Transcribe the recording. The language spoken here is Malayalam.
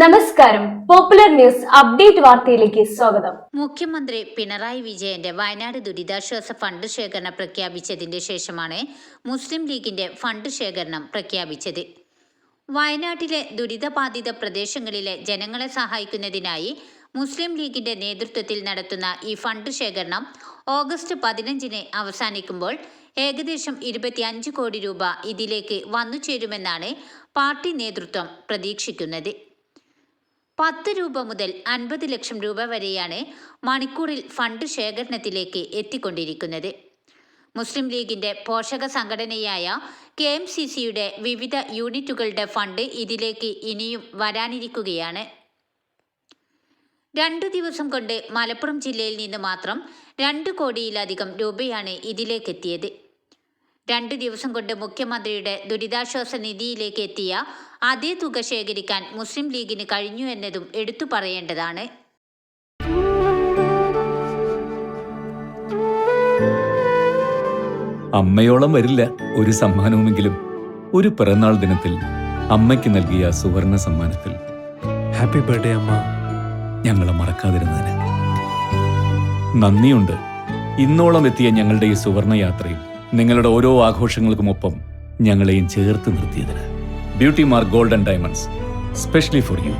നമസ്കാരം. പോപ്പുലർ ന്യൂസ് അപ്ഡേറ്റ് വാർത്തയിലേക്ക് സ്വാഗതം. മുഖ്യമന്ത്രി പിണറായി വിജയന്റെ വയനാട് ദുരിതാശ്വാസ ഫണ്ട് ശേഖരണം പ്രഖ്യാപിച്ചതിന്റെ ശേഷമാണ് മുസ്ലിം ലീഗിന്റെ ഫണ്ട് ശേഖരണം പ്രഖ്യാപിച്ചത്. വയനാട്ടിലെ ദുരിതബാധിത പ്രദേശങ്ങളിലെ ജനങ്ങളെ സഹായിക്കുന്നതിനായി മുസ്ലിം ലീഗിന്റെ നേതൃത്വത്തിൽ നടത്തുന്ന ഈ ഫണ്ട് ശേഖരണം ഓഗസ്റ്റ് പതിനഞ്ചിന് അവസാനിക്കുമ്പോൾ ഏകദേശം ഇരുപത്തിയഞ്ച് കോടി രൂപ ഇതിലേക്ക് വന്നു ചേരുമെന്നാണ് പാർട്ടി നേതൃത്വം പ്രതീക്ഷിക്കുന്നത്. പത്ത് രൂപ മുതൽ അൻപത് ലക്ഷം രൂപ വരെയാണ് മണിക്കൂറിൽ ഫണ്ട് ശേഖരണത്തിലേക്ക് എത്തിക്കൊണ്ടിരിക്കുന്നത്. മുസ്ലിം ലീഗിന്റെ പോഷക സംഘടനയായ കെ എം സി സിയുടെ വിവിധ യൂണിറ്റുകളുടെ ഫണ്ട് ഇതിലേക്ക് ഇനിയും വരാനിരിക്കുകയാണ്. രണ്ടു ദിവസം കൊണ്ട് മലപ്പുറം ജില്ലയിൽ നിന്ന് മാത്രം രണ്ട് കോടിയിലധികം രൂപയാണ് ഇതിലേക്കെത്തിയത്. രണ്ട് ദിവസം കൊണ്ട് മുഖ്യമന്ത്രിയുടെ ദുരിതാശ്വാസ നിധിയിലേക്ക് എത്തിയ അതേ തുക ശേഖരിക്കാൻ മുസ്ലിം ലീഗിന് കഴിഞ്ഞു എന്നതും എടുത്തു പറയേണ്ടതാണ്. അമ്മയോളം വരില്ല ഒരു സമ്മാനവുമെങ്കിലും. ഒരു പിറന്നാൾ ദിനത്തിൽ അമ്മയ്ക്ക് നൽകിയ സുവർണ സമ്മാനത്തിൽ. ഹാപ്പി ബർത്ത്ഡേ അമ്മ. ഞങ്ങളെ മറക്കാതിരുന്നതിന്. നന്ദിയുണ്ട്. ഇന്നോളം എത്തിയ ഞങ്ങളുടെ ഈ സുവർണ യാത്രയിൽ നിങ്ങളുടെ ഓരോ ആഘോഷങ്ങൾക്കുമൊപ്പം ഞങ്ങളെയും ചേർത്ത് നിർത്തിയതിന് beauty mark golden diamonds specially for you.